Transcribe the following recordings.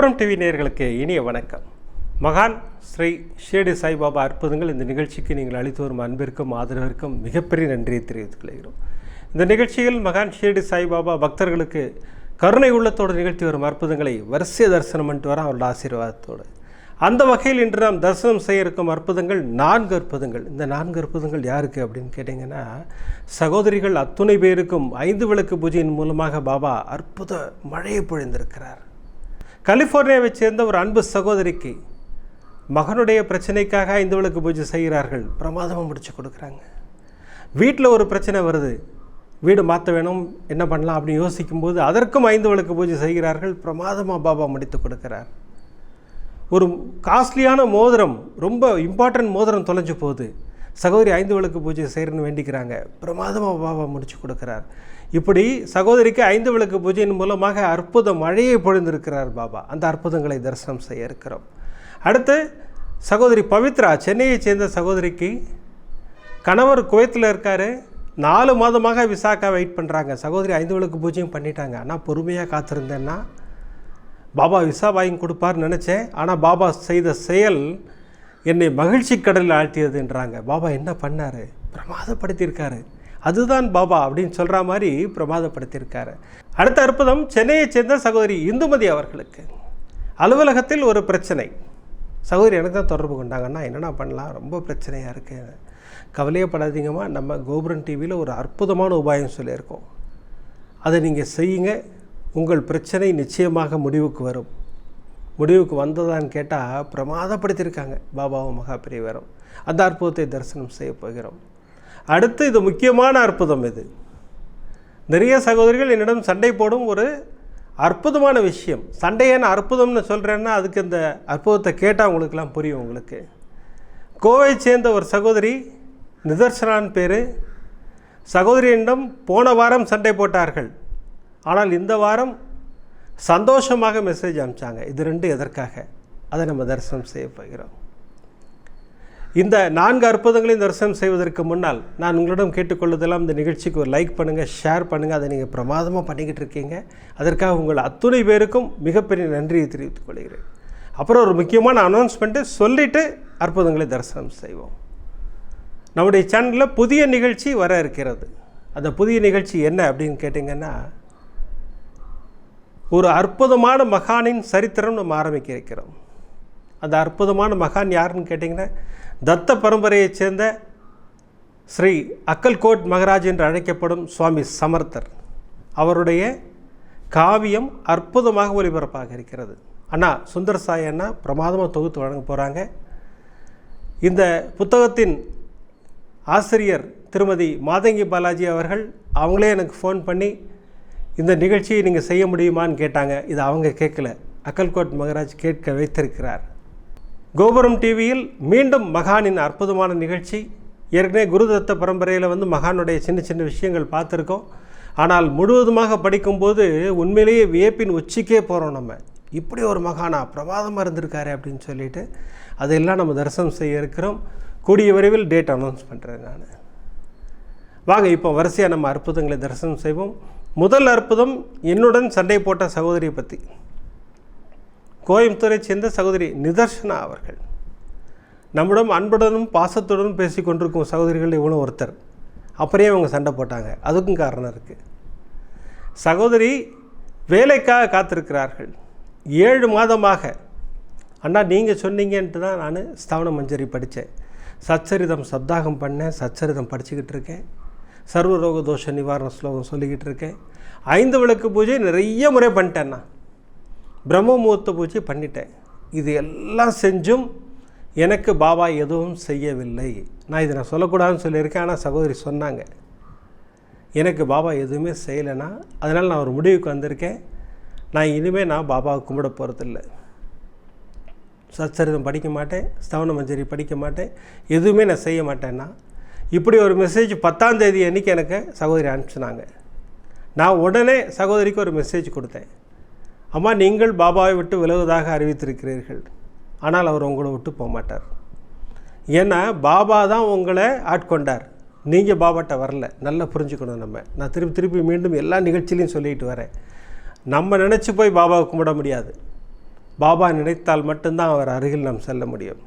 கோபுரம் டிவி நேர்களுக்கு இனிய வணக்கம். மகான் ஸ்ரீ ஷேடி சாய்பாபா அற்புதங்கள் இந்த நிகழ்ச்சிக்கு நீங்கள் அளித்து வரும் அன்பிற்கும் ஆதரவிற்கும் மிகப்பெரிய நன்றியை தெரிவித்துக் கொள்கிறோம். இந்த நிகழ்ச்சியில் மகான் ஷேடி சாய்பாபா பக்தர்களுக்கு கருணை உள்ளத்தோடு நிகழ்த்தி வரும் அற்புதங்களை வரிசை தரிசனம் பண்ணிட்டு வர அவரோட ஆசீர்வாதத்தோடு. அந்த வகையில் இன்று நாம் தரிசனம் செய்ய இருக்கும் அற்புதங்கள் நான்கு அற்புதங்கள். இந்த நான்கு அற்புதங்கள் யாருக்கு அப்படின்னு கேட்டிங்கன்னா சகோதரிகள் அத்துணை பேருக்கும் ஐந்து விளக்கு பூஜையின் மூலமாக பாபா அற்புத மழையை பொழிந்திருக்கிறார். கலிஃபோர்னியாவைச் சேர்ந்த ஒரு அன்பு சகோதரிக்கு மகனுடைய பிரச்சனைக்காக ஐந்து விளக்கு பூஜை செய்கிறார்கள். பிரமாதமாக முடிச்சு கொடுக்குறாங்க. வீட்டில் ஒரு பிரச்சனை வருது. வீடு மாற்ற வேணும் என்ன பண்ணலாம் அப்படின்னு யோசிக்கும்போது அதற்கும் ஐந்து விளக்கு பூஜை செய்கிறார்கள். பிரமாதமாக பாபா முடித்து கொடுக்கிறார். ஒரு காஸ்ட்லியான மோதிரம் ரொம்ப இம்பார்ட்டன்ட் மோதிரம் தொலைஞ்சு போகுது. சகோதரி ஐந்து விளக்கு பூஜை செய்கிறேன்னு வேண்டிக்கிறாங்க. பிரமாதமாக பாபா முடிச்சு கொடுக்குறார். இப்படி சகோதரிக்கு ஐந்து விளக்கு பூஜையின் மூலமாக அற்புத மழையை பொழிந்திருக்கிறார் பாபா. அந்த அற்புதங்களை தரிசனம் செய்ய இருக்கிறோம். அடுத்து சகோதரி பவித்ரா சென்னையை சேர்ந்த சகோதரிக்கு கணவர் குவைத்தில் இருக்கார். நாலு மாதமாக விசாக்கா வெயிட் பண்ணுறாங்க சகோதரி ஐந்து விளக்கு பூஜையும் பண்ணிட்டாங்க. ஆனால் பொறுமையாக காத்திருந்தேன்னா பாபா விசா வாங்கி கொடுப்பார்னு நினச்சேன். ஆனால் பாபா செய்த செயல் என்னை மகிழ்ச்சி கடலில் ஆழ்த்தியதுன்றாங்க. பாபா என்ன பண்ணார்? பிரமாதப்படுத்தியிருக்காரு. அதுதான் பாபா அப்படின்னு சொல்கிற மாதிரி பிரமாதப்படுத்தியிருக்காரு. அடுத்த அற்புதம் சென்னையைச் சேர்ந்த சகோதரி இந்துமதி அவர்களுக்கு. அலுவலகத்தில் ஒரு பிரச்சனை. சகோதரி எனக்கு தான் தொடர்பு கொண்டாங்கன்னா என்னென்ன பண்ணலாம்? ரொம்ப பிரச்சனையாக இருக்குது கவலையப்படாதீங்கம்மா நம்ம கோபுரன் டிவியில் ஒரு அற்புதமான உபாயம் சொல்லியிருக்கோம். அதை நீங்கள் செய்யுங்க. உங்கள் பிரச்சனை நிச்சயமாக முடிவுக்கு வரும். முடிவுக்கு வந்ததான்னு கேட்டால் பிரமாதப்படுத்தியிருக்காங்க பாபாவும் மகாபிரிவரும். அந்த அற்புதத்தை தரிசனம் செய்ய போகிறோம். அடுத்து இது முக்கியமான அற்புதம் இது. நிறைய சகோதரிகள் என்னிடம் சண்டை போடும் ஒரு அற்புதமான விஷயம். சண்டையான அற்புதம்னு சொல்கிறேன்னா அதுக்கு இந்த அற்புதத்தை கேட்டால் உங்களுக்கெல்லாம் புரியும் உங்களுக்கு. கோவை சேர்ந்த ஒரு சகோதரி நிதர்சனான் பேர். சகோதரியிடம் போன வாரம் சண்டை போட்டார்கள். ஆனால் இந்த வாரம் சந்தோஷமாக மெசேஜ் அனுப்பிச்சாங்க. இது ரெண்டு எதற்காக? அதை நம்ம தரிசனம் செய்ய போகிறோம். இந்த நான்கு அற்புதங்களையும் தரிசனம் செய்வதற்கு முன்னால் நான் உங்களிடம் கேட்டுக்கொள்வதெல்லாம் இந்த நிகழ்ச்சிக்கு ஒரு லைக் பண்ணுங்கள் ஷேர் பண்ணுங்கள் அதை நீங்கள் பிரமாதமாக பண்ணிக்கிட்டு இருக்கீங்க. அதற்காக உங்கள் அத்துணை பேருக்கும் மிகப்பெரிய நன்றியை தெரிவித்துக் கொள்கிறேன். அப்புறம் ஒரு முக்கியமான அனௌன்ஸ்மெண்ட்டு சொல்லிவிட்டு அற்புதங்களை தரிசனம் செய்வோம். நம்முடைய சேனலில் புதிய நிகழ்ச்சி வர இருக்கிறது. அந்த புதிய நிகழ்ச்சி என்ன அப்படின்னு கேட்டிங்கன்னா ஒரு அற்புதமான மகானின் சரித்திரம் நம்ம ஆரம்பிக்க இருக்கிறோம். அந்த அற்புதமான மகான் யாருன்னு கேட்டிங்கன்னா தத்த பரம்பரையைச் சேர்ந்த ஸ்ரீ அக்கல்கோட் மகராஜ் என்று அழைக்கப்படும் சுவாமி சமர்த்தர் அவருடைய காவியம் அற்புதமாக ஒளிபரப்பாக இருக்கிறது. அண்ணா சுந்தர் சாய் அண்ணா பிரமாதமாக தொகுத்து வழங்க போகிறாங்க இந்த புத்தகத்தின் ஆசிரியர் திருமதி மாதங்கி பாலாஜி அவர்கள் அவங்களே எனக்கு ஃபோன் பண்ணி இந்த நிகழ்ச்சியை நீங்கள் செய்ய முடியுமான்னு கேட்டாங்க. இது அவங்க கேட்கல. அக்கல்கோட் மகராஜ் கேட்க வைத்திருக்கிறார். கோபுரம் டிவியில் மீண்டும் மகானின் அற்புதமான நிகழ்ச்சி. ஏற்கனவே குருதத்த பரம்பரையில் வந்து மகானுடைய சின்ன சின்ன விஷயங்கள் பார்த்துருக்கோம். ஆனால் முழுவதுமாக படிக்கும்போது உண்மையிலேயே வியப்பின் உச்சிக்கே போகிறோம் நம்ம. இப்படி ஒரு மகானா பிரமாதமாக இருந்திருக்காரு அப்படின்னு சொல்லிட்டு அதையெல்லாம் நம்ம தரிசனம் செய்ய இருக்கிறோம். கூடிய விரைவில் டேட் அனௌன்ஸ் பண்ணுறேன் நான். வாங்க இப்போ வரிசையாக நம்ம அற்புதங்களை தரிசனம் செய்வோம். முதல் அற்புதம் என்னுடன் சண்டை போட்ட சகோதரியை பற்றி கோயம்புத்தூரை சேர்ந்த சகோதரி நிதர்ஷனா அவர்கள். நம்மிடம் அன்புடனும் பாசத்துடனும் பேசி கொண்டிருக்கும் சகோதரிகள் இவனும் ஒருத்தர். அப்புறம் அவங்க சண்டை போட்டாங்க. அதுக்கும் காரணம் இருக்குது சகோதரி வேலைக்காக காத்திருக்கிறார்கள். ஏழு மாதமாக. அண்ணா நீங்கள் சொன்னீங்கன்ட்டு தான் நான் ஸ்தவன மஞ்சரி படித்தேன் சச்சரிதம் சப்தாகம் பண்ணேன். சச்சரிதம் படிச்சுக்கிட்டு இருக்கேன். சர்வரோக தோஷ நிவாரண ஸ்லோகம் சொல்லிக்கிட்டு இருக்கேன். ஐந்து விளக்கு பூஜை நிறைய முறை பண்ணிட்டேன்னா பிரம்ம முகூர்த்த பூஜை பண்ணிட்டேன். இது எல்லாம் செஞ்சும் எனக்கு பாபா எதுவும் செய்யவில்லை. நான் இதை நான் சொல்லக்கூடாதுன்னு சொல்லியிருக்கேன் ஆனால் சகோதரி சொன்னாங்க. எனக்கு பாபா எதுவுமே செய்யலைன்னா அதனால் நான் ஒரு முடிவுக்கு வந்திருக்கேன். நான் இனிமேல் நான் பாபாவை கும்பிட போகிறதில்ல சச்சரிதம் படிக்க மாட்டேன் ஸ்தவன மஞ்சரி படிக்க மாட்டேன் எதுவுமே நான் செய்ய மாட்டேன்னா இப்படி ஒரு மெசேஜ் பத்தாம் தேதி அன்றைக்கி எனக்கு சகோதரி அனுப்பிச்சினாங்க. நான் உடனே சகோதரிக்கு ஒரு மெசேஜ் கொடுத்தேன். அம்மா நீங்கள் பாபாவை விட்டு விலகுவதாக அறிவித்திருக்கிறீர்கள். ஆனால் அவர் உங்களை விட்டு போக மாட்டார் ஏன்னா பாபா தான் உங்களை ஆட்கொண்டார் நீங்கள் பாபாட்ட வரல. நல்லா புரிஞ்சுக்கணும் நம்ம. நான் திருப்பி திருப்பி மீண்டும் எல்லா நிகழ்ச்சியிலையும் சொல்லிட்டு வரேன். நம்ம நினச்சி போய் பாபாவை கும்பிட முடியாது. பாபா நினைத்தால் மட்டும்தான் அவர் அருகில் நாம் செல்ல முடியும்.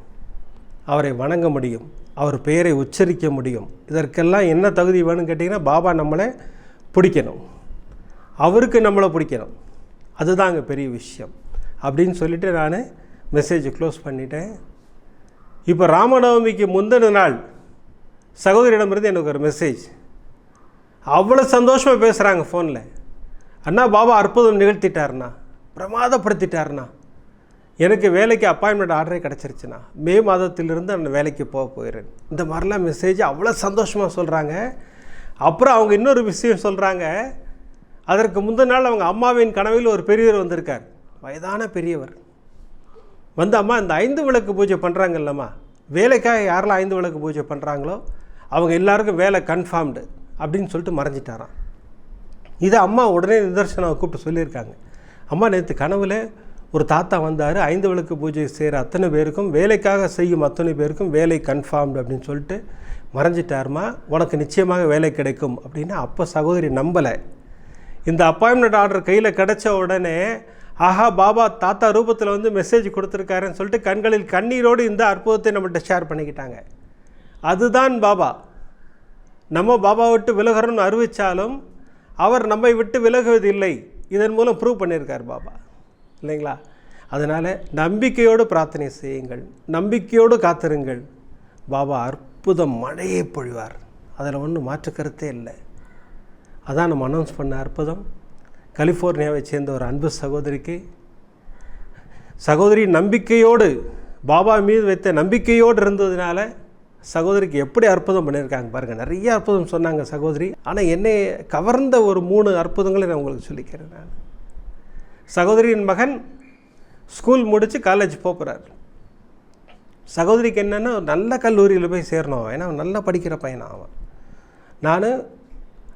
அவரை வணங்க முடியும். அவர் பெயரை உச்சரிக்க முடியும். இதற்கெல்லாம் என்ன தகுதி வேணும்னு கேட்டிங்கன்னா பாபா நம்மளை பிடிக்கணும். அவருக்கு நம்மளை பிடிக்கணும். அதுதான் அங்கே பெரிய விஷயம். அப்படின்னு சொல்லிவிட்டு நான் மெசேஜை க்ளோஸ் பண்ணிட்டேன். இப்போ ராமநவமிக்கு முந்தின நாள் சகோதரியிடமிருந்து எனக்கு ஒரு மெசேஜ் அவ்வளோ சந்தோஷமாக பேசுகிறாங்க ஃபோனில் அண்ணா பாபா அற்புதம் நிகழ்த்திட்டாருண்ணா. பிரமாதப்படுத்திட்டாருண்ணா. எனக்கு வேலைக்கு அப்பாயின்மெண்ட் ஆர்டரே கிடச்சிருச்சுண்ணா. மே மாதத்திலிருந்து நான் வேலைக்கு போக போயிடுறேன் இந்த மாதிரிலாம் மெசேஜ் அவ்வளோ சந்தோஷமாக சொல்கிறாங்க அப்புறம் அவங்க இன்னொரு விஷயம் சொல்கிறாங்க அதற்கு முந்தின நாள் அவங்க அம்மாவின் கனவில் ஒரு பெரியவர் வந்திருக்கார். வயதான பெரியவர். வந்து அம்மா இந்த ஐந்து விளக்கு பூஜை பண்ணுறாங்கல்லம்மா வேலைக்காக யாரெல்லாம் ஐந்து விளக்கு பூஜை பண்ணுறாங்களோ அவங்க எல்லாருக்கும் வேலை கன்ஃபார்ம்டு அப்படின்னு சொல்லிட்டு மறைஞ்சிட்டாராம். இதை அம்மா உடனே நிதர்சனம் கூப்பிட்டு சொல்லியிருக்காங்க. அம்மா நேற்று கனவில் ஒரு தாத்தா வந்தார் ஐந்து விளக்கு பூஜை செய்கிற அத்தனை பேருக்கும் வேலைக்காக செய்யும் அத்தனை பேருக்கும் வேலை கன்ஃபார்ம்டு அப்படின்னு சொல்லிட்டு மறைஞ்சிட்டாருமா. உனக்கு நிச்சயமாக வேலை கிடைக்கும் அப்படின்னு அப்போ சகோதரி நம்பலை. இந்த அப்பாயின்மெண்ட் ஆர்டர் கையில் கிடச்ச உடனே ஆஹா பாபா தாத்தா ரூபத்தில் வந்து மெசேஜ் கொடுத்துருக்காருன்னு சொல்லிட்டு கண்களில் கண்ணீரோடு இந்த அற்புதத்தை நம்மகிட்ட ஷேர் பண்ணிக்கிட்டாங்க. அதுதான் பாபா. நம்ம பாபா விட்டு விலகிறோம்னு அறிவித்தாலும் அவர் நம்மை விட்டு விலகுவதில்லை. இதன் மூலம் ப்ரூவ் பண்ணியிருக்கார் பாபா. இல்லைங்களா? அதனால் நம்பிக்கையோடு பிரார்த்தனை செய்யுங்கள். நம்பிக்கையோடு காத்திருங்கள். பாபா அற்புதம் மழையை பொழிவார். அதில் ஒன்றும் மாற்று கருத்தே இல்லை. அதான் நம்ம அனௌன்ஸ் பண்ண அற்புதம். கலிஃபோர்னியாவை சேர்ந்த ஒரு அன்பு சகோதரிக்கு சகோதரி நம்பிக்கையோடு பாபா மீது வைத்த நம்பிக்கையோடு இருந்ததுனால சகோதரிக்கு எப்படி அற்புதம் பண்ணியிருக்காங்க பாருங்கள் நிறைய அற்புதம் சொன்னாங்க சகோதரி. ஆனால் என்னை கவர்ந்த ஒரு மூணு அற்புதங்களை நான் உங்களுக்கு சொல்லிக்கிறேன் நான். சகோதரியின் மகன் ஸ்கூல் முடித்து காலேஜ் போகிறார் சகோதரிக்கு என்னென்னா நல்ல கல்லூரியில் போய் சேரணும். ஏன்னா நல்லா படிக்கிற பையனா அவன். நான்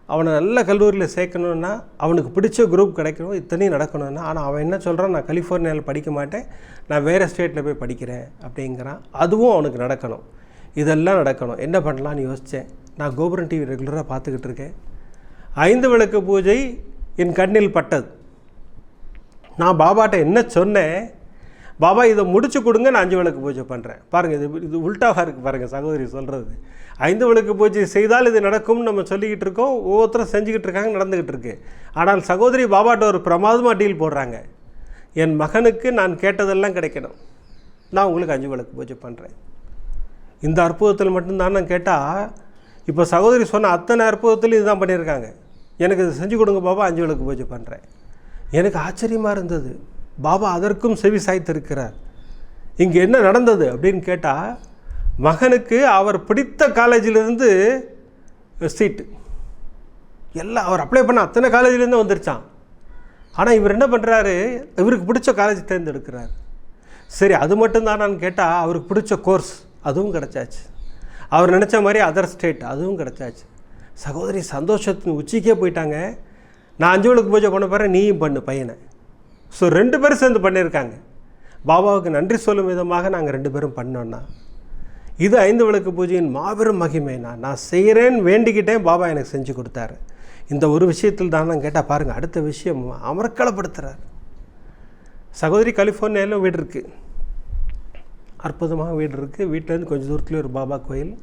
அவனை நல்ல கல்லூரியில் சேர்க்கணுன்னா அவனுக்கு பிடிச்ச குரூப் கிடைக்கணும் இத்தனையும் நடக்கணும்னா ஆனால் அவன் என்ன சொல்கிறான் நான் கலிஃபோர்னியாவில் படிக்க மாட்டேன். நான் வேறு ஸ்டேட்டில் போய் படிக்கிறேன் அப்படிங்கிறான். அதுவும் அவனுக்கு நடக்கணும். இதெல்லாம் நடக்கணும். என்ன பண்ணலான்னு யோசித்தேன் நான் கோபுரம் டிவி ரெகுலராக பார்த்துக்கிட்டு இருக்கேன். ஐந்து விளக்கு பூஜை என் கண்ணில் பட்டது. நான் பாபாட்ட என்ன சொன்னேன்? பாபா இதை முடிச்சு கொடுங்க நான் அஞ்சு விளக்கு பூஜை பண்ணுறேன் பாருங்கள் இது இது உல்ட்டாவாக இருக்குது பாருங்கள் சகோதரி சொல்கிறது ஐந்து விளக்கு பூஜை செய்தால் இது நடக்கும்னு நம்ம சொல்லிக்கிட்டு இருக்கோம். ஒவ்வொருத்தரும் செஞ்சுக்கிட்டு இருக்காங்க நடந்துக்கிட்டு இருக்கு. ஆனால் சகோதரி பாபாட்ட ஒரு பிரமாதமாக டீல் போடுறாங்க. என் மகனுக்கு நான் கேட்டதெல்லாம் கிடைக்கணும். நான் உங்களுக்கு அஞ்சு விளக்கு பூஜை பண்ணுறேன் இந்த அற்புதத்தில் மட்டும்தான் நான் கேட்டால் இப்போ சகோதரி சொன்ன அத்தனை அற்புதத்தில் இதுதான் பண்ணியிருக்காங்க. எனக்கு இது செஞ்சு கொடுங்க பாபா அஞ்சு விளக்கு பூஜை பண்ணுறேன் எனக்கு ஆச்சரியமாக இருந்தது. பாபா அதற்கும் செவி சாய்த்திருக்கிறார். இங்கே என்ன நடந்தது அப்படின்னு கேட்டால் மகனுக்கு அவர் பிடித்த காலேஜிலிருந்து சீட்டு. எல்லாம் அவர் அப்ளை பண்ண அத்தனை காலேஜிலேருந்து வந்துருச்சான் ஆனால் இவர் என்ன பண்ணுறாரு இவருக்கு பிடிச்ச காலேஜ் தேர்ந்தெடுக்கிறார். சரி அது மட்டும்தானான்னு கேட்டால் அவருக்கு பிடிச்ச கோர்ஸ் அதுவும் கிடச்சாச்சு. அவர் நினச்ச மாதிரி அதர் ஸ்டேட் அதுவும் கிடச்சாச்சு. சகோதரி சந்தோஷத்தின் உச்சிக்கே போயிட்டாங்க. நான் அஞ்சு பூஜை பண்ண போகிறேன் நீயும் பண்ணு பையனை. ஸோ ரெண்டு பேரும் சேர்ந்து பண்ணியிருக்காங்க. பாபாவுக்கு நன்றி சொல்லும் விதமாக நாங்கள் ரெண்டு பேரும் பண்ணோன்னா இது ஐந்து விளக்கு பூஜையின் மாபெரும் மகிமைனா நான் செய்கிறேன்னு வேண்டிக்கிட்டேன் பாபா எனக்கு செஞ்சு கொடுத்தாரு. இந்த ஒரு விஷயத்தில் தான் நான் கேட்டால் பாருங்கள் அடுத்த விஷயம் அமர்க்கலப்படுத்துகிறார் சகோதரி கலிஃபோர்னியாலும் வீடு இருக்குது அற்புதமாக வீடு இருக்குது வீட்டிலேருந்து கொஞ்சம் தூரத்துலேயே ஒரு பாபா கோயில்.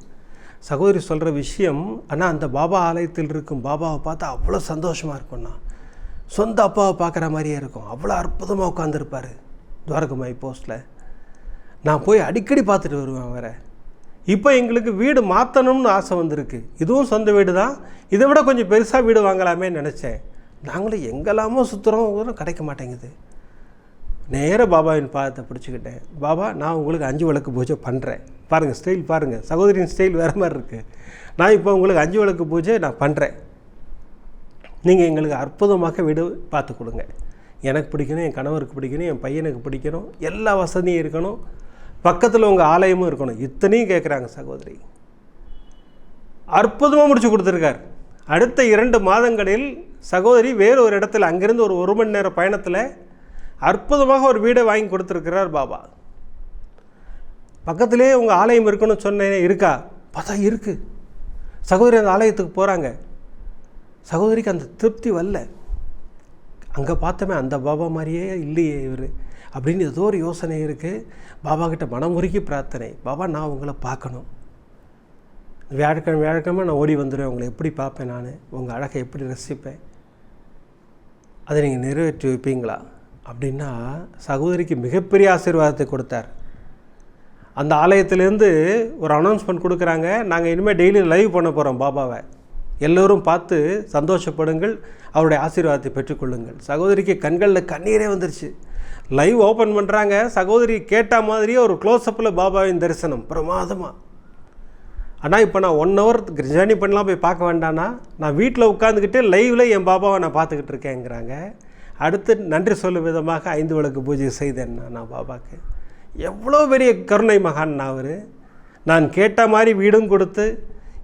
சகோதரி சொல்கிற விஷயம் ஆனால் அந்த பாபா ஆலயத்தில் இருக்கும் பாபாவை பார்த்தா அவ்வளோ சந்தோஷமாக இருக்கும்ண்ணா சொந்த அப்பாவை பார்க்குற மாதிரியே இருக்கும். அவ்வளோ அற்புதமாக உட்காந்துருப்பார் துவாரகமாய் போஸ்ட்டில் நான் போய் அடிக்கடி பார்த்துட்டு வருவேன் வேற இப்போ எங்களுக்கு வீடு மாற்றணும்னு ஆசை வந்திருக்கு. இதுவும் சொந்த வீடு தான் இதை விட கொஞ்சம் பெருசாக வீடு வாங்கலாமே நினச்சேன். நாங்களும் எங்கெல்லாமோ சுற்றுறோம் கிடைக்க மாட்டேங்குது. நேராக பாபாவின் பாதத்தை பிடிச்சிக்கிட்டேன். பாபா நான் உங்களுக்கு அஞ்சு விளக்கு பூஜை பண்ணுறேன் பாருங்கள் ஸ்டைல் பாருங்கள் சகோதரியின் ஸ்டைல் வேறு மாதிரி இருக்குது நான் இப்போ உங்களுக்கு அஞ்சு விளக்கு பூஜை நான் பண்ணுறேன் நீங்கள் எங்களுக்கு அற்புதமாக வீடு பார்த்து கொடுங்க. எனக்கு பிடிக்கணும் என் கணவருக்கு பிடிக்கணும் என் பையனுக்கு பிடிக்கணும் எல்லா வசதியும் இருக்கணும். பக்கத்தில் உங்கள் ஆலயமும் இருக்கணும். இத்தனையும் கேட்குறாங்க சகோதரி. அற்புதமாக முடிச்சு கொடுத்துருக்கார். அடுத்த இரண்டு மாதங்களில் சகோதரி வேறு ஒரு இடத்துல அங்கேருந்து ஒரு ஒரு மணி நேர பயணத்தில் அற்புதமாக ஒரு வீடை வாங்கி கொடுத்துருக்கிறார் பாபா. பக்கத்திலே உங்கள் ஆலயம் இருக்குன்னு சொன்னேன் இருக்கா? பார்த்தா இருக்குது சகோதரி அந்த ஆலயத்துக்கு போகிறாங்க சகோதரிக்கு அந்த திருப்தி வரல. அங்கே பார்த்தோமே அந்த பாபா மாதிரியே இல்லையே இவர். அப்படின்னு ஏதோ ஒரு யோசனை இருக்குது பாபா கிட்ட மனமுருகி பிரார்த்தனை. பாபா நான் உங்களை பார்க்கணும். வியாழக்கிழமை வியாழக்கிழமை நான் ஓடி வந்துடுவேன் உங்களை எப்படி பார்ப்பேன் நான்? உங்கள் அழகை எப்படி ரசிப்பேன்? அதை நீங்கள் நிறைவேற்றி வைப்பீங்களா? அப்படின்னா சகோதரிக்கு மிகப்பெரிய ஆசீர்வாதத்தை கொடுத்தார். அந்த ஆலயத்திலேருந்து ஒரு அனௌன்ஸ்மெண்ட் கொடுக்குறாங்க. நாங்கள் இனிமேல் டெய்லி லைவ் பண்ண போகிறோம் பாபாவை. எல்லோரும் பார்த்து சந்தோஷப்படுங்கள் அவருடைய ஆசீர்வாதத்தை பெற்றுக்கொள்ளுங்கள். சகோதரிக்கு கண்களில் கண்ணீரே வந்துருச்சு. லைவ் ஓப்பன் பண்ணுறாங்க சகோதரி கேட்ட மாதிரியே ஒரு க்ளோஸ்அப்பில் பாபாவின் தரிசனம். பிரமாதமாக ஆனால் இப்போ நான் ஒன் ஹவர் ஜேர்னி பண்ணலாம் போய் பார்க்க வேண்டானா நான் வீட்டில் உட்காந்துக்கிட்டு லைவில் என் பாபாவை நான் பார்த்துக்கிட்டு இருக்கேங்கிறாங்க. அடுத்து நன்றி சொல்லும் விதமாக ஐந்து விளக்கு பூஜை செய்தேன் நான் நான் பாபாவுக்கு எவ்வளோ பெரிய கருணை மகான் நான் அவர். நான் கேட்ட மாதிரி வீடும் கொடுத்து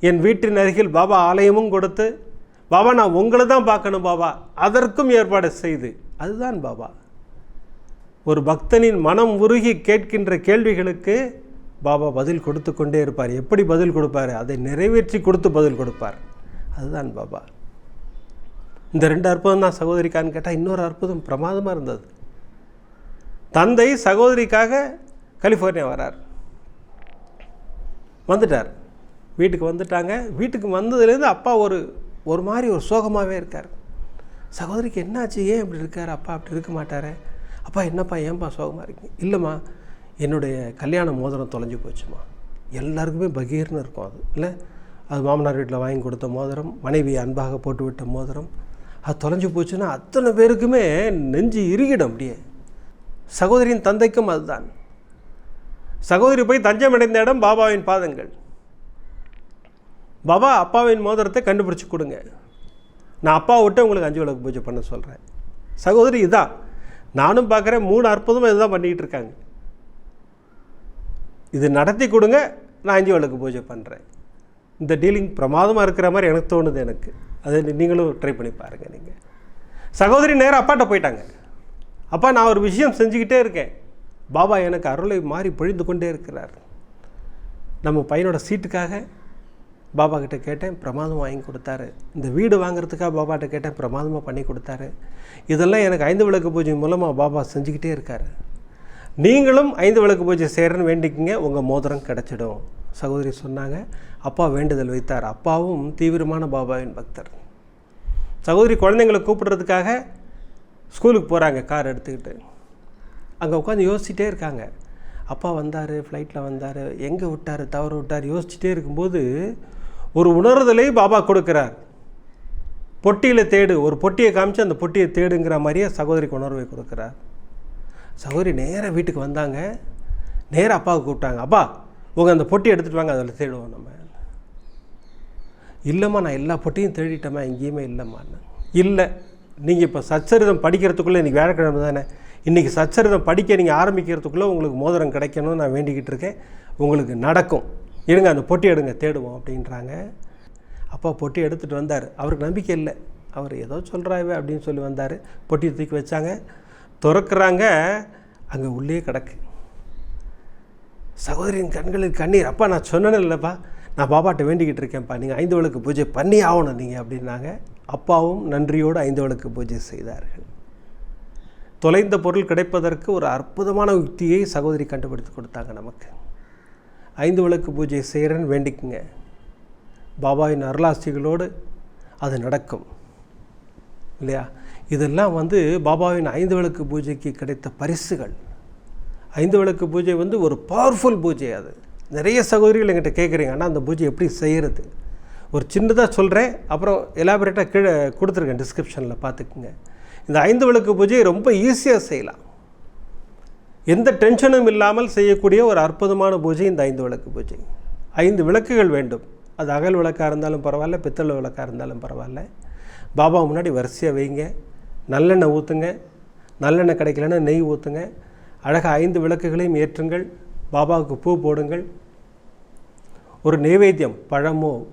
என் வீட்டின் அருகில் பாபா ஆலயமும் கொடுத்து பாபா நான் உங்களை தான் பார்க்கணும் பாபா. அதற்கும் ஏற்பாடு செய்து. அதுதான் பாபா. ஒரு பக்தனின் மனம் உருகி கேட்கின்ற கேள்விகளுக்கு பாபா பதில் கொடுத்து கொண்டே இருப்பார். எப்படி பதில் கொடுப்பார்? அதை நிறைவேற்றி கொடுத்து பதில் கொடுப்பார். அதுதான் பாபா. இந்த ரெண்டு அற்புதம் தான் சகோதரிக்கான்னு கேட்டால் இன்னொரு அற்புதம் பிரமாதமாக இருந்தது. தந்தை சகோதரிக்காக கலிஃபோர்னியா வரார். வந்துட்டார். வீட்டுக்கு வந்துட்டாங்க. வீட்டுக்கு வந்ததுலேருந்து அப்பா ஒரு ஒரு மாதிரி ஒரு சோகமாகவே இருக்கார். சகோதரிக்கு என்னாச்சு? ஏன் இப்படி இருக்கார்? அப்பா அப்படி இருக்க மாட்டார். அப்பா என்னப்பா ஏன்பா சோகமாக இருக்கீங்க? இல்லைம்மா என்னுடைய கல்யாண மோதிரம் தொலைஞ்சு போச்சுமா எல்லாருக்குமே பகீர்னு இருக்கும் அது. இல்லை அது மாமனார் வீட்டில் வாங்கி கொடுத்த மோதிரம் மனைவி அன்பாக போட்டு விட்ட மோதிரம். அது தொலைஞ்சு போச்சுன்னா அத்தனை பேருக்குமே நெஞ்சு இறுகிடும் அப்படியே. சகோதரியின் தந்தைக்கும் அதுதான். சகோதரி போய் தஞ்சம் அடைந்த இடம் பாபாவின் பாதங்கள். பாபா அப்பாவின் மோதிரத்தை கண்டுபிடிச்சி கொடுங்க. நான் அப்பா விட்டு உங்களுக்கு அஞ்சு விளக்கு பூஜை பண்ண சொல்கிறேன் சகோதரி இதான் நானும் பார்க்குறேன் மூணு அற்புதமாக இதுதான் பண்ணிக்கிட்டு இருக்காங்க. இது நடத்தி கொடுங்க நான் அஞ்சு விளக்கு பூஜை பண்ணுறேன் இந்த டீலிங் பிரமாதமாக இருக்கிற மாதிரி எனக்கு தோணுது எனக்கு. அதை நீங்களும் ட்ரை பண்ணி பாருங்கள் நீங்கள் சகோதரி நேராக அப்பாட்ட போயிட்டாங்க. அப்பா நான் ஒரு விஷயம் செஞ்சுக்கிட்டே இருக்கேன். பாபா எனக்கு அருளை மாறி பொழிந்து கொண்டே இருக்கிறார். நம்ம பையனோட சீட்டுக்காக பாபா கிட்ட கேட்டேன் பிரமாதம் வாங்கி கொடுத்தாரு. இந்த வீடு வாங்குறதுக்காக பாபாட்ட கேட்டேன் பிரமாதமாக பண்ணி கொடுத்தாரு. இதெல்லாம் எனக்கு ஐந்து விளக்கு பூஜை மூலமாக பாபா செஞ்சுக்கிட்டே இருக்கார். நீங்களும் ஐந்து விளக்கு பூஜை செய்கிறேன்னு வேண்டிக்கிங்க உங்கள் மோதிரம் கிடச்சிடும். சகோதரி சொன்னாங்க அப்பா வேண்டுதல் வைத்தார். அப்பாவும் தீவிரமான பாபாவின் பக்தர். சகோதரி குழந்தைங்களை கூப்பிடுறதுக்காக ஸ்கூலுக்கு போகிறாங்க கார் எடுத்துக்கிட்டு. அங்கே உட்காந்து யோசிச்சுட்டே இருக்காங்க. அப்பா வந்தார் ஃப்ளைட்டில் வந்தார் எங்கே விட்டார் தவறு விட்டார் யோசிச்சுட்டே இருக்கும்போது ஒரு உணர்தலை பாபா கொடுக்கிறார். பொட்டியில் தேடு ஒரு பொட்டியை காமிச்சு அந்த பொட்டியை தேடுங்கிற மாதிரியே சகோதரிக்கு உணர்வை கொடுக்குறார். சகோதரி நேராக வீட்டுக்கு வந்தாங்க. நேராக அப்பாவை கூப்பிட்டாங்க. அப்பா உங்கள் அந்த பொட்டி எடுத்துகிட்டு வாங்க அதில் தேடுவோம் நம்ம. இல்லைம்மா நான் எல்லா பொட்டியும் தேடிட்டேம்மா எங்கேயுமே இல்லைம்மா இல்லை நீங்கள் இப்போ சச்சரிதம் படிக்கிறதுக்குள்ளே இன்றைக்கி வேலைக்கிழமை தானே. இன்றைக்கி சச்சரிதம் படிக்க நீங்கள் ஆரம்பிக்கிறதுக்குள்ளே உங்களுக்கு மோதிரம் கிடைக்கணும்னு நான் வேண்டிக்கிட்டு இருக்கேன். உங்களுக்கு நடக்கும். இருங்க அந்த பொட்டி எடுங்க தேடுவோம் அப்படின்றாங்க. அப்பா பொட்டி எடுத்துகிட்டு வந்தார். அவருக்கு நம்பிக்கை இல்லை. அவர் ஏதோ சொல்கிறாவே அப்படின்னு சொல்லி வந்தார். பொட்டியை தூக்கி வச்சாங்க. திறக்கிறாங்க. அங்கே உள்ளே கிடக்கு. சகோதரியின் கண்களில் கண்ணீர். அப்பா நான் சொன்னேன்னு இல்லைப்பா. நான் பாபாட்ட வேண்டிக்கிட்டு இருக்கேன்ப்பா. நீங்கள் ஐந்தவளுக்கு பூஜை பண்ணி ஆகணும் நீங்கள் அப்படின்னாங்க. அப்பாவும் நன்றியோடு ஐந்தவளுக்கு பூஜை செய்தார்கள். தொலைந்த பொருள் கிடைப்பதற்கு ஒரு அற்புதமான யுக்தியை சகோதரி கண்டுபிடித்து கொடுத்தாங்க நமக்கு. ஐந்து விளக்கு பூஜை செய்கிறேன்னு வேண்டிக்குங்க. பாபாவின் அருளாசிகளோடு அது நடக்கும். இல்லையா? இதெல்லாம் வந்து பாபாவின் ஐந்து விளக்கு பூஜைக்கு கிடைத்த பரிசுகள். ஐந்து விளக்கு பூஜை வந்து ஒரு பவர்ஃபுல் பூஜை அது. நிறைய சகோதரிகள் எங்கிட்ட கேட்குறீங்க ஆனால் அந்த பூஜை எப்படி செய்கிறது? ஒரு சின்னதாக சொல்கிறேன் அப்புறம் எலாபரேட்டாக கீழே கொடுத்துருக்கேன் டிஸ்கிரிப்ஷனில் பார்த்துக்குங்க. இந்த ஐந்து விளக்கு பூஜையை ரொம்ப ஈஸியாக செய்யலாம். எந்த டென்ஷனும் இல்லாமல் செய்யக்கூடிய ஒரு அற்புதமான பூஜை இந்த ஐந்து விளக்கு பூஜை. ஐந்து விளக்குகள் வேண்டும். அது அகல் விளக்காக இருந்தாலும் பரவாயில்ல பித்தளை விளக்காக இருந்தாலும் பரவாயில்ல. பாபா முன்னாடி வரிசையாக வைங்க. நல்லெண்ணெய் ஊற்றுங்க நல்லெண்ணெய் கிடைக்கலன்னா நெய் ஊற்றுங்க அழகாக ஐந்து விளக்குகளையும் ஏற்றுங்கள். பாபாவுக்கு பூ போடுங்கள். ஒரு நைவேத்தியம் பழமோ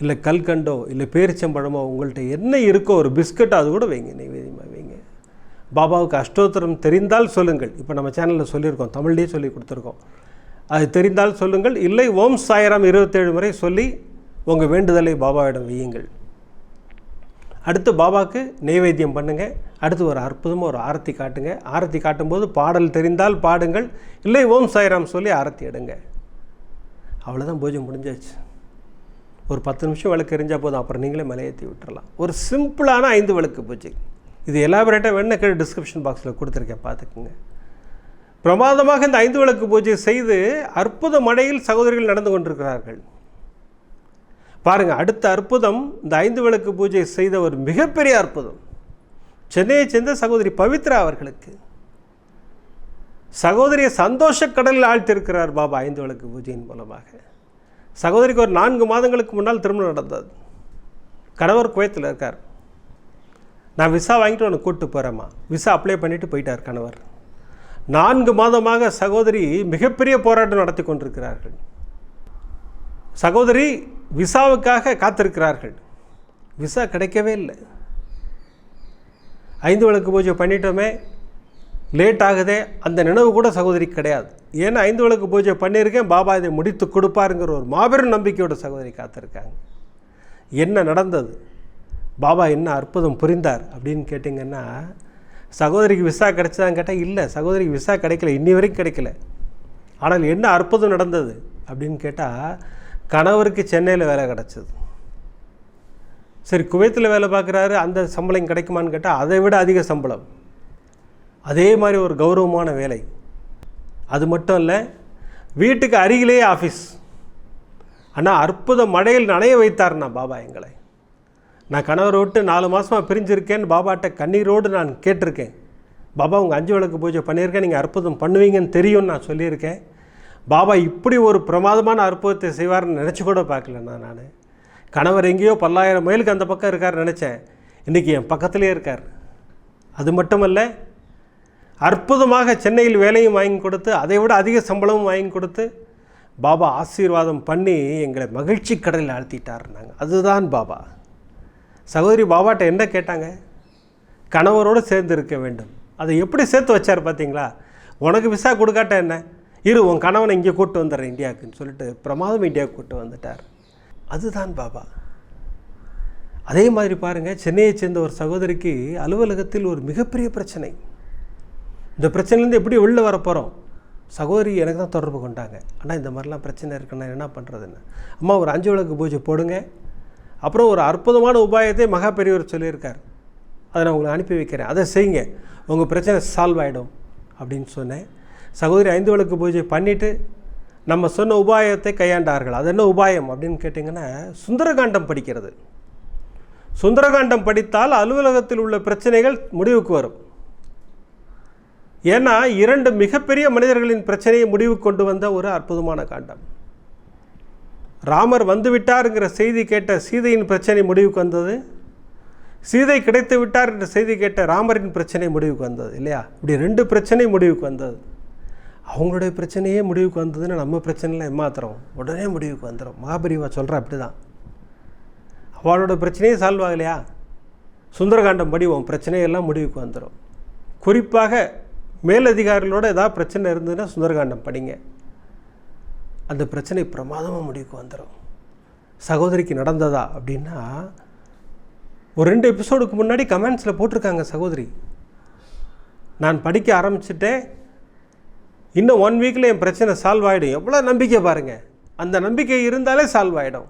இல்லை கல்கண்டோ இல்லை பேரிச்சம்பழமோ உங்கள்கிட்ட என்ன இருக்கோ ஒரு பிஸ்கட் அது கூட வைங்க நைவேத்தியமாக பாபாவுக்கு அஷ்டோத்திரம் தெரிந்தால் சொல்லுங்கள். இப்போ நம்ம சேனலில் சொல்லியிருக்கோம். தமிழ்லேயே சொல்லி கொடுத்துருக்கோம். அது தெரிந்தால் சொல்லுங்கள். இல்லை ஓம் சாயராம் இருபத்தேழு முறை சொல்லி உங்கள் வேண்டுதலை பாபாவிடம் வையுங்கள். அடுத்து பாபாவுக்கு நெய்வேத்தியம் பண்ணுங்கள் அடுத்து ஒரு அற்புதமாக ஒரு ஆரத்தி காட்டுங்க. ஆரத்தி காட்டும்போது பாடல் தெரிந்தால் பாடுங்கள். இல்லை ஓம் சாய்ராம் சொல்லி ஆரத்தி எடுங்க. அவ்வளோதான் பூஜை முடிஞ்சாச்சு. ஒரு பத்து நிமிஷம் விளக்கு எரிஞ்சால் போதும். அப்புறம் நீங்களே மலையேற்றி விட்டுறலாம். ஒரு சிம்பிளான ஐந்து விளக்கு பூஜை. இது எலாபரேட்டாக வேணும் கேட்டு டிஸ்கிரிப்ஷன் பாக்ஸில் கொடுத்துருக்கேன் பார்த்துக்குங்க. பிரமாதமாக இந்த ஐந்து விளக்கு பூஜை செய்து அற்புத மழையில் சகோதரிகள் நடந்து கொண்டிருக்கிறார்கள். பாருங்கள் அடுத்த அற்புதம் இந்த ஐந்து விளக்கு பூஜை செய்த ஒரு மிகப்பெரிய அற்புதம். சென்னையை சேர்ந்த சகோதரி பவித்ரா அவர்களுக்கு. சகோதரியை சந்தோஷ கடலில் ஆழ்த்திருக்கிறார் பாபா ஐந்து விளக்கு பூஜையின் மூலமாக. சகோதரிக்கு ஒரு நான்கு மாதங்களுக்கு முன்னால் திருமணம் நடந்தது. கணவர் குவைத்தில் இருக்கார். நான் விசா வாங்கிட்டு உனக்கு கூப்பிட்டு போகிறேம்மா விசா அப்ளை பண்ணிவிட்டு போயிட்டார் கணவர். நான்கு மாதமாக சகோதரி மிகப்பெரிய போராட்டம் நடத்தி கொண்டிருக்கிறார்கள். சகோதரி விசாவுக்காக காத்திருக்கிறார்கள். விசா கிடைக்கவே இல்லை. ஐந்து விளக்கு பூஜை பண்ணிட்டோமே லேட் ஆகுதே அந்த நினைவு கூட சகோதரி கிடையாது. ஏன்னா ஐந்து விளக்கு பூஜை பண்ணியிருக்கேன் பாபா இதை முடித்து கொடுப்பாருங்கிற ஒரு மாபெரும் நம்பிக்கையோட சகோதரி காத்திருக்காங்க. என்ன நடந்தது? பாபா என்ன அற்புதம் புரிந்தார் அப்படின்னு கேட்டிங்கன்னா சகோதரிக்கு விசா கிடைச்சதான்னு கேட்டால் இல்லை சகோதரிக்கு விசா கிடைக்கல இன்னி வரைக்கும் கிடைக்கல. ஆனால் என்ன அற்புதம் நடந்தது அப்படின்னு கேட்டால் கணவருக்கு சென்னையில் வேலை கிடச்சிது. சரி குவைத்தில் வேலை பார்க்குறாரு அந்த சம்பளம் கிடைக்குமான்னு கேட்டால் அதை விட அதிக சம்பளம். அதே மாதிரி ஒரு கௌரவமான வேலை. அது மட்டும் இல்லை வீட்டுக்கு அருகிலேயே ஆஃபீஸ் ஆனால் அற்புத மழையில் நனைய வைத்தார்ண்ணா பாபா எங்களை. நான் கணவரை விட்டு நாலு மாதமாக பிரிஞ்சிருக்கேன்னு பாபாட்ட கண்ணீரோடு நான் கேட்டிருக்கேன். பாபா உங்கள் அஞ்சு விளக்கு பூஜை பண்ணியிருக்கேன். நீங்கள் அற்புதம் பண்ணுவீங்கன்னு தெரியும்னு நான் சொல்லியிருக்கேன். பாபா இப்படி ஒரு பிரமாதமான அற்புதத்தை செய்வார்னு நினச்சி கூட பார்க்கலண்ணா நான். நான் கணவர் எங்கேயோ பல்லாயிரம் மைலுக்கு அந்த பக்கம் இருக்கார் நினச்சேன். இன்றைக்கி என் பக்கத்துலேயே இருக்கார். அது மட்டுமல்ல அற்புதமாக சென்னையில் வேலையும் வாங்கி கொடுத்து அதை விட அதிக சம்பளமும் வாங்கி கொடுத்து பாபா ஆசீர்வாதம் பண்ணி எங்களை மகிழ்ச்சி கடலில் ஆழ்த்திட்டார் நாங்கள் அதுதான் பாபா. சகோதரி பாபாட்ட என்ன கேட்டாங்க? கணவரோடு சேர்ந்து இருக்க வேண்டும். அதை எப்படி சேர்த்து வச்சார் பார்த்தீங்களா உனக்கு விசா கொடுக்காட்ட என்ன? இரு உன் கணவனை இங்கே கூட்டு வந்துடுறேன் இந்தியாவுக்குன்னு சொல்லிட்டு பிரமாதம் இந்தியாவுக்கு கூட்டு வந்துட்டார். அதுதான் பாபா. அதே மாதிரி பாருங்கள் சென்னையை சேர்ந்த ஒரு சகோதரிக்கு அலுவலகத்தில் ஒரு மிகப்பெரிய பிரச்சனை. இந்த பிரச்சனைலேருந்து எப்படி வெளில வர போகிறோம் சகோதரி எனக்கு தான் தொடர்பு கொண்டாங்க. ஆனால் இந்த மாதிரிலாம் பிரச்சனை இருக்குன்னா என்ன பண்ணுறதுன்னு அம்மா ஒரு அஞ்சு விளக்கு பூஜை போடுங்க. அப்புறம் ஒரு அற்புதமான உபாயத்தை மகா பெரியவர் சொல்லியிருக்கார். அதை நான் உங்களை அனுப்பி வைக்கிறேன். அதை செய்யுங்க. உங்கள் பிரச்சனை சால்வ் ஆகிடும் அப்படின்னு சொன்னேன். சகோதரி ஐந்து விளக்கு பூஜை பண்ணிவிட்டு நம்ம சொன்ன உபாயத்தை கையாண்டார்கள். அது என்ன உபாயம் அப்படின்னு கேட்டிங்கன்னா சுந்தரகாண்டம் படிக்கிறது. சுந்தரகாண்டம் படித்தால் அலுவலகத்தில் உள்ள பிரச்சனைகள் முடிவுக்கு வரும். ஏன்னா இரண்டு மிகப்பெரிய மனிதர்களின் பிரச்சனையை முடிவு கொண்டு வந்த ஒரு அற்புதமான காண்டம். ராமர் வந்துவிட்டாருங்கிற செய்தி கேட்ட சீதையின் பிரச்சனை முடிவுக்கு வந்தது. சீதை கிடைத்து விட்டார் என்ற செய்தி கேட்ட ராமரின் பிரச்சனை முடிவுக்கு வந்தது இல்லையா? இப்படி ரெண்டு பிரச்சனை முடிவுக்கு வந்தது. அவங்களுடைய பிரச்சனையே முடிவுக்கு வந்ததுன்னா நம்ம பிரச்சனைலாம் ஏமாத்துறோம். உடனே முடிவுக்கு வந்துடும் மகாபரிவா சொல்கிற அப்படி தான் அவளோட பிரச்சனையே சால்வ் ஆகலையா? சுந்தரகாண்டம் படி உன் பிரச்சனையெல்லாம் முடிவுக்கு வந்துடும் குறிப்பாக மேலதிகாரிகளோட ஏதாவது பிரச்சனை இருந்ததுன்னா சுந்தரகாண்டம் படிங்க. அந்த பிரச்சனை பிரமாதமாக முடிவுக்கு வந்துடும் சகோதரிக்கு நடந்ததா அப்படின்னா ஒரு ரெண்டு எபிசோடுக்கு முன்னாடி கமெண்ட்ஸில் போட்டிருக்காங்க சகோதரி. நான் படிக்க ஆரம்பிச்சிட்டேன். இன்னும் ஒன் வீக்கில் என் பிரச்சனை சால்வ் ஆகிடும் எவ்வளோ நம்பிக்கை பாருங்கள் அந்த நம்பிக்கை இருந்தாலே சால்வ் ஆகிடும்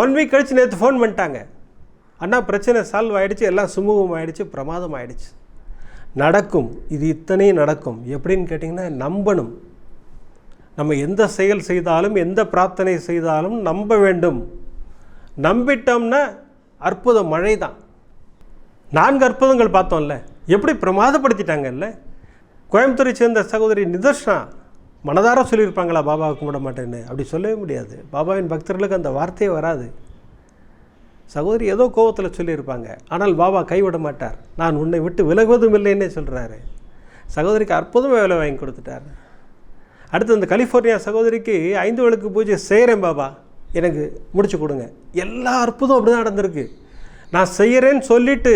ஒன் வீக் கழித்து நேற்று ஃபோன் பண்ணிட்டாங்க. அண்ணா பிரச்சனை சால்வ் ஆகிடுச்சு எல்லாம் சுமூகம் ஆகிடுச்சு பிரமாதம் ஆகிடுச்சு நடக்கும். இது இத்தனையும் நடக்கும். எப்படின்னு கேட்டிங்கன்னா நம்பணும். நம்ம எந்த செயல் செய்தாலும் எந்த பிரார்த்தனை செய்தாலும் நம்ப வேண்டும். நம்பிட்டோம்னா அற்புத மழை தான் நான்கு அற்புதங்கள் பார்த்தோம்ல எப்படி பிரமாதப்படுத்திட்டாங்கல்ல? கோயம்புத்தூரை சேர்ந்த சகோதரி நிதர்ஷனா மனதார சொல்லியிருப்பாங்களா பாபாவை கும்பிட மாட்டேன்னு. அப்படி சொல்லவே முடியாது. பாபாவின் பக்தர்களுக்கு அந்த வார்த்தையே வராது. சகோதரி ஏதோ கோவத்தில் சொல்லியிருப்பாங்க ஆனால் பாபா கைவிட மாட்டார். நான் உன்னை விட்டு விலகுவதும் இல்லைன்னே சொல்கிறாரு சகோதரிக்கு அற்புதமாக வேலை வாங்கி கொடுத்துட்டார். அடுத்து அந்த கலிஃபோர்னியா சகோதரிக்கு ஐந்து விளக்கு பூஜை செய்கிறேன் பாபா. எனக்கு முடிச்சு கொடுங்க. எல்லா அற்புதம் அப்படி தான் நடந்திருக்கு. நான் செய்கிறேன்னு சொல்லிட்டு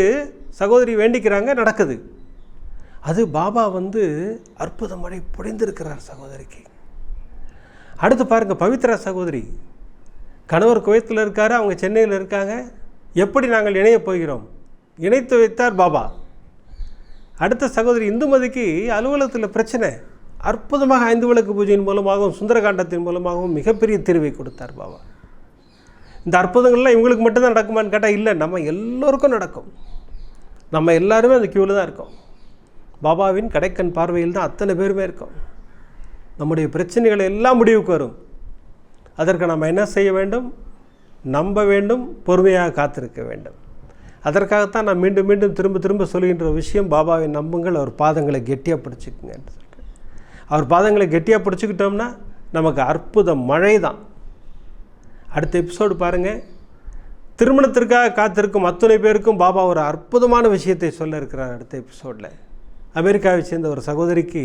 சகோதரி வேண்டிக்கிறாங்க நடக்குது. அது பாபா வந்து அற்புத மழை பொழிந்திருக்கிறார் சகோதரிக்கு. அடுத்து பாருங்கள் பவித்ரா சகோதரி. கணவர் குவைத்தில் இருக்காரு அவங்க சென்னையில் இருக்காங்க. எப்படி நாங்கள் இணையப் போகிறோம்? இணைத்து வைத்தார் பாபா. அடுத்த சகோதரி இந்துமதிக்கு அலுவலகத்தில் பிரச்சனை. அற்புதமாக ஐந்து விளக்கு பூஜையின் மூலமாகவும் சுந்தரகாண்டத்தின் மூலமாகவும் மிகப்பெரிய தீர்வை கொடுத்தார் பாபா. இந்த அற்புதங்கள்லாம் இவங்களுக்கு மட்டும்தான் நடக்குமான்னு கேட்டால் இல்லை நம்ம எல்லோருக்கும் நடக்கும். நம்ம எல்லாருமே அந்த க்யூவில் தான் இருக்கோம். பாபாவின் கடைக்கண் பார்வையில் தான் அத்தனை பேருமே இருக்கோம். நம்முடைய பிரச்சனைகள் எல்லாம் முடிவுக்கு வரும். அதற்கு நம்ம என்ன செய்ய வேண்டும்? நம்ப வேண்டும் பொறுமையாக காத்திருக்க வேண்டும். அதற்காகத்தான் நான் மீண்டும் மீண்டும் திரும்ப திரும்ப சொல்கின்ற விஷயம் பாபாவை நம்புங்கள் அவர் பாதங்களை கெட்டியாக பிடிச்சிக்குங்க என்று. அவர் பாதங்களை கெட்டியாக பிடிச்சிக்கிட்டோம்னா நமக்கு அற்புத மழை தான் அடுத்த எபிசோடு பாருங்கள் திருமணத்திற்காக காத்திருக்கும் அத்துணை பேருக்கும் பாபா ஒரு அற்புதமான விஷயத்தை சொல்ல இருக்கிறார் அடுத்த எபிசோடில். அமெரிக்காவை சேர்ந்த ஒரு சகோதரிக்கு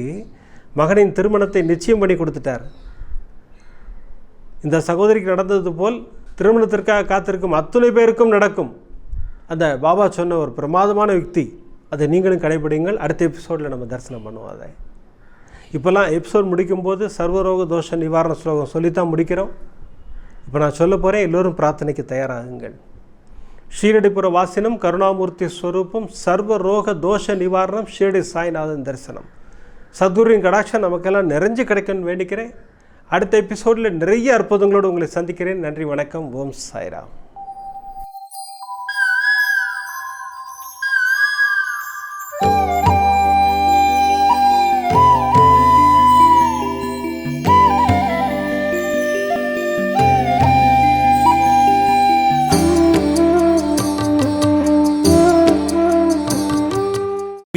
மகனின் திருமணத்தை நிச்சயம் பண்ணி கொடுத்துட்டார். இந்த சகோதரிக்கு நடந்தது போல் திருமணத்திற்காக காத்திருக்கும் அத்துணை பேருக்கும் நடக்கும். அந்த பாபா சொன்ன ஒரு பிரமாதமான யுக்தி அதை நீங்களும் கடைபிடிங்கள். அடுத்த எபிசோடில் நம்ம தரிசனம் பண்ணுவோம் அதை. இப்போல்லாம் எபிசோட் முடிக்கும்போது சர்வரோக தோஷ நிவாரண ஸ்லோகம் சொல்லித்தான் முடிக்கிறோம். இப்போ நான் சொல்ல போகிறேன் எல்லோரும் பிரார்த்தனைக்கு தயாராகுங்கள். ஷீரடிபுர வாசினம் கருணாமூர்த்தி ஸ்வரூபம் சர்வரோக தோஷ நிவாரணம் ஷீரடி சாய்நாதன் தரிசனம். சத்குருவின் கடாட்சம் நமக்கெல்லாம் நிறைஞ்சு கிடைக்கும்னு வேண்டிக்கிறேன். அடுத்த எபிசோடில் நிறைய அற்புதங்களோடு உங்களை சந்திக்கிறேன். நன்றி வணக்கம். ஓம் சாய்ராம்.